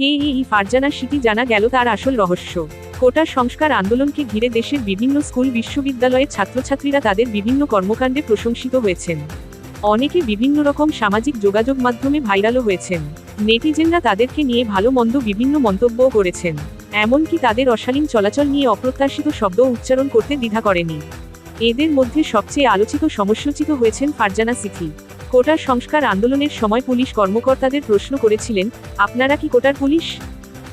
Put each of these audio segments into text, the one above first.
কে এই ফারজানা সিটি জানা গেল তার আসল রহস্য। কোটা সংস্কার আন্দোলনকে ঘিরে দেশের বিভিন্ন স্কুল, বিশ্ববিদ্যালয়ের ছাত্রছাত্রীরা তাদের বিভিন্ন কর্মকাণ্ডে প্রশংসিত হয়েছেন। অনেকে বিভিন্ন রকম সামাজিক যোগাযোগ মাধ্যমে ভাইরালও হয়েছেন। নেটিজেনরা তাদেরকে নিয়ে ভালো মন্দ বিভিন্ন মন্তব্যও করেছেন। এমনকি তাদের অশালীন চলাচল নিয়ে অপ্রত্যাশিত শব্দ উচ্চারণ করতে দ্বিধা করেনি। এদের মধ্যে সবচেয়ে আলোচিত সমস্যাচিত হয়েছেন ফারজানা সিথি কোটার সংস্কার আন্দোলনের সময় পুলিশ কর্মকর্তাদের প্রশ্ন করেছিলেন, আপনারা কি কোটার পুলিশ?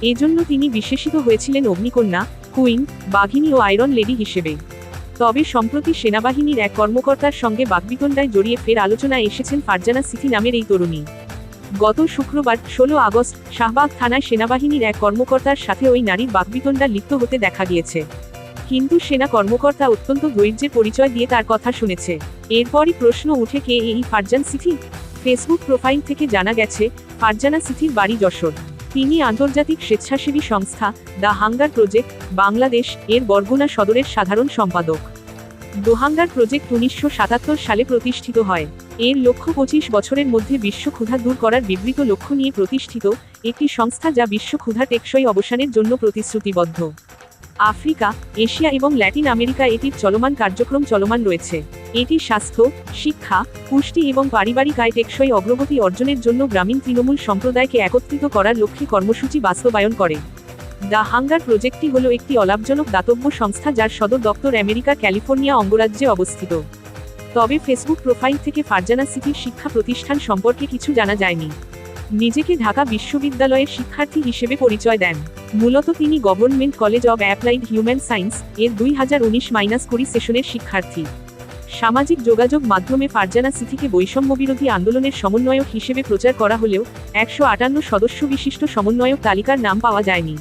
এজন্য তিনি বিশেষিত হয়েছিলেন অগ্নিকন্যা, কুইন, বাঘিনী ও আয়রন লেডি হিসেবে। তবে সম্প্রতি সেনাবাহিনীর এক কর্মকর্তার সঙ্গে বাকবিতণ্ডায় জড়িয়ে ফের আলোচনায় এসেছেন ফারজানা সিথি নামের এই তরুণী। গত শুক্রবার, ষোলো আগস্ট, শাহবাগ থানায় সেনাবাহিনীর এক কর্মকর্তার সাথে ওই নারীর বাকবিতণ্ডা লিপ্ত হতে দেখা গিয়েছে। কিন্তু সেনা কর্মকর্তা অত্যন্ত ধৈর্যের পরিচয় দিয়ে তার কথা শুনেছে। এরপরই প্রশ্ন উঠে কে এই ফারজান সিথি? ফেসবুক প্রোফাইল থেকে জানা গেছে, ফারজানা সিথির বাড়ি যশোর। তিনি আন্তর্জাতিক স্বেচ্ছাসেবী সংস্থা, দ্য হাঙ্গার প্রজেক্ট, বাংলাদেশ এর বরগুনা সদরের সাধারণ সম্পাদক। দোহাঙ্গার প্রজেক্ট উনিশশো সাতাত্তর সালে প্রতিষ্ঠিত হয়। এর লক্ষ্য পঁচিশ বছরের মধ্যে বিশ্ব ক্ষুধা দূর করার বিবৃত লক্ষ্য নিয়ে প্রতিষ্ঠিত একটি সংস্থা যা বিশ্ব ক্ষুধা টেকসই অবসানের জন্য প্রতিশ্রুতিবদ্ধ। আফ্রিকা, এশিয়া এবং ল্যাটিন আমেরিকা এটির চলমান কার্যক্রম চলমান রয়েছে। এটি স্বাস্থ্য, শিক্ষা, পুষ্টি এবং পারিবারিক আয় টেকসই অগ্রগতি অর্জনের জন্য গ্রামীণ তৃণমূল সম্প্রদায়কে একত্রিত করার লক্ষ্যে কর্মসূচি বাস্তবায়ন করে। দ্য হাঙ্গার প্রজেক্টটি হল একটি অলাভজনক দাতব্য সংস্থা যার সদর দপ্তর আমেরিকার ক্যালিফোর্নিয়া, অঙ্গরাজ্যে অবস্থিত। তবে ফেসবুক প্রোফাইল থেকে ফারজানা সিটির শিক্ষা প্রতিষ্ঠান সম্পর্কে কিছু জানা যায়নি। নিজেকে ঢাকা বিশ্ববিদ্যালয়ের শিক্ষার্থী হিসেবে পরিচয় দেন। মূলত তিনি government college of applied human science এর দুই হাজার উনিশ মাইনাস কুড়ি সেশনের শিক্ষার্থী। সামাজিক যোগাযোগ মাধ্যমে ফারজানা সিথিকে বৈষম্যবিরোধী আন্দোলনের সমন্বয়ক হিসেবে প্রচার করা হলেও একশো আটান্ন সদস্য বিশিষ্ট সমন্বয়ক তালিকার নাম পাওয়া যায়নি।